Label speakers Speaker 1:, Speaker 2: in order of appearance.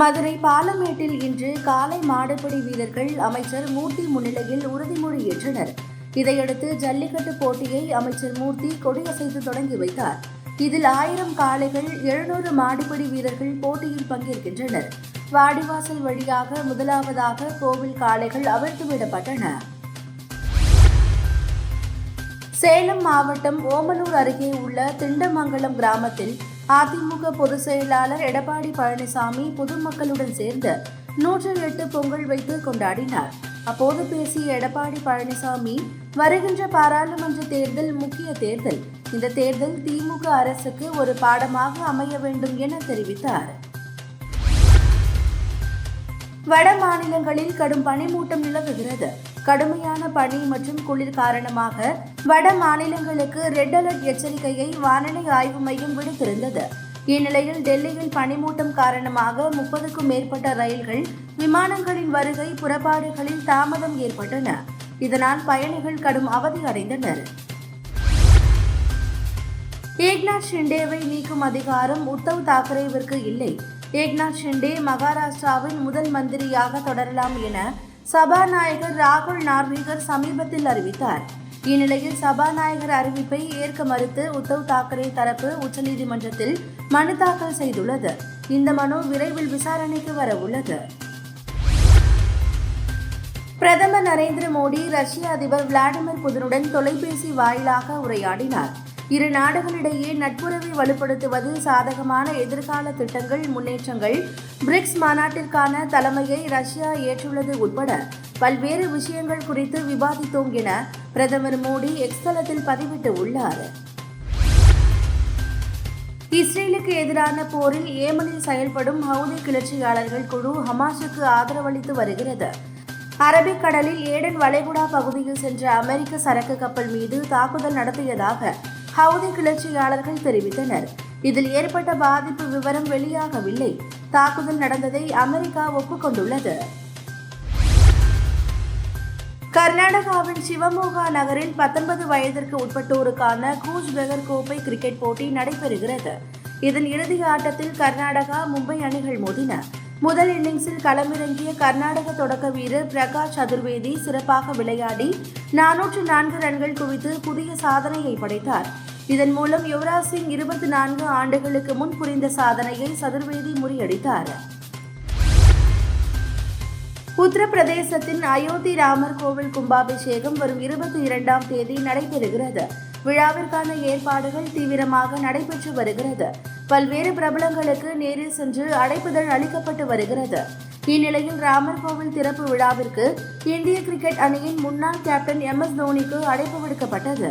Speaker 1: மதுரை பாலமேட்டில் இன்று காலை மாடுபிடி வீரர்கள் அமைச்சர் மூர்த்தி முன்னிலையில் உறுதிமொழி ஏற்றனர். இதையடுத்து ஜல்லிக்கட்டு போட்டியை அமைச்சர் மூர்த்தி கொடியசைத்து தொடங்கி வைத்தார். இதில் ஆயிரம் காளைகள் எழுநூறு மாடுபிடி வீரர்கள் போட்டியில் பங்கேற்கின்றனர். வாடிவாசல் வழியாக முதலாவதாக கோவில் காளைகள் அவிழ்த்துவிடப்பட்டன சேலம் மாவட்டம் ஓமலூர் அருகே உள்ள திண்டமங்கலம் கிராமத்தில் அதிமுக பொதுச் செயலாளர் எடப்பாடி பழனிசாமி பொதுமக்களுடன் சேர்ந்து நூற்றி எட்டு பொங்கல் வைத்து கொண்டாடினார். அப்போது பேசிய எடப்பாடி பழனிசாமி வருகின்ற பாராளுமன்ற தேர்தல் முக்கிய தேர்தல். இந்த தேர்தல் திமுக அரசுக்கு ஒரு பாடமாக அமைய வேண்டும் என தெரிவித்தார். வட மாநிலங்களில் கடும் பனிமூட்டம் நிலவுகிறது. கடுமையான பனி மற்றும் குளிர் காரணமாக வட மாநிலங்களுக்கு ரெட் அலர்ட் எச்சரிக்கையை வானிலை ஆய்வு மையம் விடுத்திருந்தது. இந்நிலையில் டெல்லியில் பனிமூட்டம் காரணமாக முப்பதுக்கும் மேற்பட்ட ரயில்கள் விமானங்களின் வருகை புறப்பாடுகளில் தாமதம் ஏற்பட்டன. இதனால் பயணிகள் கடும் அவதி அடைந்தனர். ஏக்நாத் ஷிண்டேவை நீக்கும் அதிகாரம் உத்தவ் தாக்கரேவிற்கு இல்லை. ஏக்நாத் ஷிண்டே மகாராஷ்டிராவின் முதல் மந்திரியாக தொடரலாம் என சபாநாயகர் ராகுல் நார்வீகர் சமீபத்தில் அறிவித்தார். இந்நிலையில் சபாநாயகர் அறிவிப்பை ஏற்க மறுத்து உத்தவ் தாக்கரே தரப்பு உச்சநீதிமன்றத்தில் மனு தாக்கல் செய்துள்ளது. இந்த மனு விரைவில் விசாரணைக்கு வர உள்ளது பிரதமர் நரேந்திர மோடி ரஷ்ய அதிபர் விளாடிமிர் புதினுடன் தொலைபேசி வாயிலாக உரையாடினார். இரு நாடுகளிடையே நட்புறவை வலுப்படுத்துவது சாதகமான எதிர்கால திட்டங்கள் முன்னேற்றங்கள். பிரிக்ஸ் மாநாட்டிற்கான தலைமையை ரஷ்யா ஏற்றுள்ளது உட்பட பல்வேறு விஷயங்கள் குறித்து விவாதித்தோம் என பிரதமர் மோடி எக்ஸ்தலத்தில் பதிவிட்டு உள்ளார். இஸ்ரேலுக்கு எதிரான போரில் ஏமனில் செயல்படும் ஹவுதி கிளர்ச்சியாளர்கள் குழு ஹமாஸுக்கு ஆதரவளித்து வருகிறது. அரபிக்கடலில் ஏடன் வளைகுடா பகுதியில் சென்ற அமெரிக்க சரக்கு கப்பல் மீது தாக்குதல் நடத்தியதாக ஹவுதி கிளர்ச்சியாளர்கள் தெரிவித்தனர். இதில் ஏற்பட்ட பாதிப்பு விவரம் வெளியாகவில்லை. தாக்குதல் நடந்ததை அமெரிக்கா ஒப்புக்கொண்டுள்ளது. கர்நாடகாவின் சிவமோகா நகரில் பத்தொன்பது வயதிற்கு உட்பட்டோருக்கான கூஜ் பெகர் கோப்பை கிரிக்கெட் போட்டி நடைபெறுகிறது. இதன் இறுதி ஆட்டத்தில் கர்நாடகா மும்பை அணிகள் மோதின. முதல் இன்னிங்ஸில் களமிறங்கிய கர்நாடக தொடக்க வீரர் பிரகாஷ் சதுர்வேதி சிறப்பாக விளையாடி நானூற்று நான்கு ரன்கள் குவித்து புதிய சாதனையை படைத்தார். இதன் மூலம் யுவராஜ் சிங் இருபத்தி நான்கு ஆண்டுகளுக்கு முன் புரிந்த சாதனையை சதுர்வேதி முறியடித்தார். உத்தரப்பிரதேசத்தின் அயோத்தி ராமர் கோவில் கும்பாபிஷேகம் வரும் இருபத்தி இரண்டாம் தேதி நடைபெறுகிறது. விழாவிற்கான ஏற்பாடுகள் தீவிரமாக நடைபெற்று வருகிறது. பல்வேறு பிரபலங்களுக்கு நேரில் சென்று அழைப்புதல் அளிக்கப்பட்டு வருகிறது. இந்நிலையில் ராமர் கோவில் திறப்பு விழாவிற்கு இந்திய கிரிக்கெட் அணியின் முன்னாள் கேப்டன் எம் எஸ் தோனிக்கு அழைப்பு விடுக்கப்பட்டது.